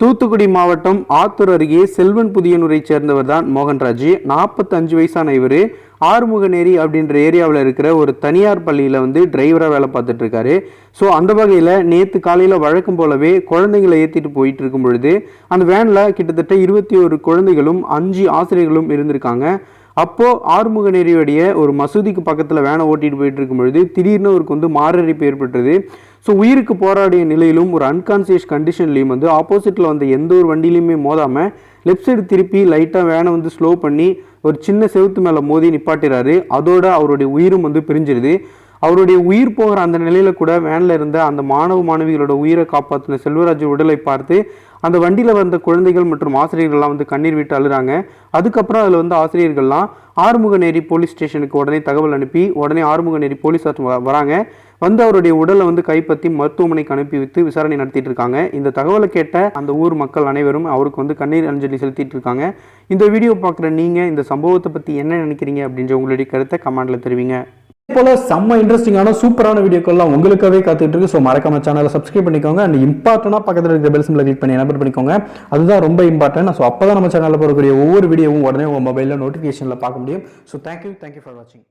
தூத்துக்குடி மாவட்டம் ஆத்தூர் அருகே செல்வன் புதியனூரை சேர்ந்தவர் தான் மோகன்ராஜ். நாற்பத்தஞ்சு வயசான இவர். ஆறுமுகநேரி அப்படின்ற ஏரியாவில் இருக்கிற ஒரு தனியார் பள்ளியில் வந்து டிரைவராக வேலை பார்த்துட்டு இருக்காரு ஸோ அந்த வகையில் நேற்று காலையில் வழக்கம் போலவே குழந்தைங்களை ஏற்றிட்டு போயிட்டு இருக்கும் பொழுது அந்த வேனில் கிட்டத்தட்ட இருபத்தி ஒரு குழந்தைகளும் அஞ்சு ஆசிரியர்களும் இருந்திருக்காங்க. அப்போ ஆறுமுகநேரியுடைய ஒரு மசூதிக்கு பக்கத்தில் வேனை ஓட்டிட்டு போயிட்டு இருக்கும் பொழுது திடீர்னு அவருக்கு வந்து மாரடைப்பு ஏற்பட்டது. ஸோ உயிருக்கு போராடிய நிலையிலும் ஒரு அன்கான்சியஸ் கண்டிஷன்லையும் வந்து ஆப்போசிட்டில் வந்த எந்த ஒரு வண்டியிலையுமே மோதாமல் லெஃப்ட் சைடு திருப்பி லைட்டாக வேனை வந்து ஸ்லோ பண்ணி ஒரு சின்ன செவுத்து மேலே மோதி நிப்பாட்டிறாரு. அதோட அவருடைய உயிரும் வந்து பிரிஞ்சிருது. அவருடைய உயிர் போகிற அந்த நிலையில கூட வேனில் இருந்த அந்த மாணவ மாணவிகளோட உயிரை காப்பாற்றின செல்வராஜ் உடலை பார்த்து அந்த வண்டியில் வந்த குழந்தைகள் மற்றும் ஆசிரியர்கள்லாம் வந்து கண்ணீர் விட்டு அழுறாங்க. அதுக்கப்புறம் அதில் வந்து ஆசிரியர்கள்லாம் ஆறுமுகநேரி போலீஸ் ஸ்டேஷனுக்கு உடனே தகவல் அனுப்பி உடனே ஆறுமுகநேரி போலீஸார் வராங்க. வந்து அவருடைய உடலை வந்து கைப்பற்றி மருத்துவமனைக்கு அனுப்பி வைத்து விசாரணை நடத்திட்டு இருக்காங்க. இந்த தகவலை கேட்ட அந்த ஊர் மக்கள் அனைவரும் அவருக்கு வந்து கண்ணீர் அஞ்சலி செலுத்திட்டு இருக்காங்க. இந்த வீடியோ பார்க்குற நீங்கள் இந்த சம்பவத்தை பற்றி என்ன நினைக்கிறீங்க அப்படின்ற உங்களுடைய கருத்தை கமெண்ட்ல தெரிவிங்க. போல செம்ம இன்ட்ரெஸ்டிங்கான சூப்பரான வீடியோக்கள்லாம் உங்களுக்காகவே காத்துட்டு இருக்கு ஸோ மறக்காம சேனலை சப்ஸ்கிரைப் பண்ணிக்கோங்க. அண்ட் இம்பார்ட்டனாக பக்கத்தில் இருக்கிற பெல் சிம்பிளை கிளிக் பண்ணி எனபிள் பண்ணிக்கோங்க. அதுதான் ரொம்ப இம்பார்ட்டன்ட் ஸோ அப்போ தான் நம்ம சேனலில் போகக்கூடிய ஒவ்வொரு வீடியோவும் உடனே உங்கள் மொபைலில் நோட்டிஃபிகேஷனில் பார்க்க முடியும். ஸோ தேங்க்யூ தேங்க்யூ ஃபார் வாட்சிங்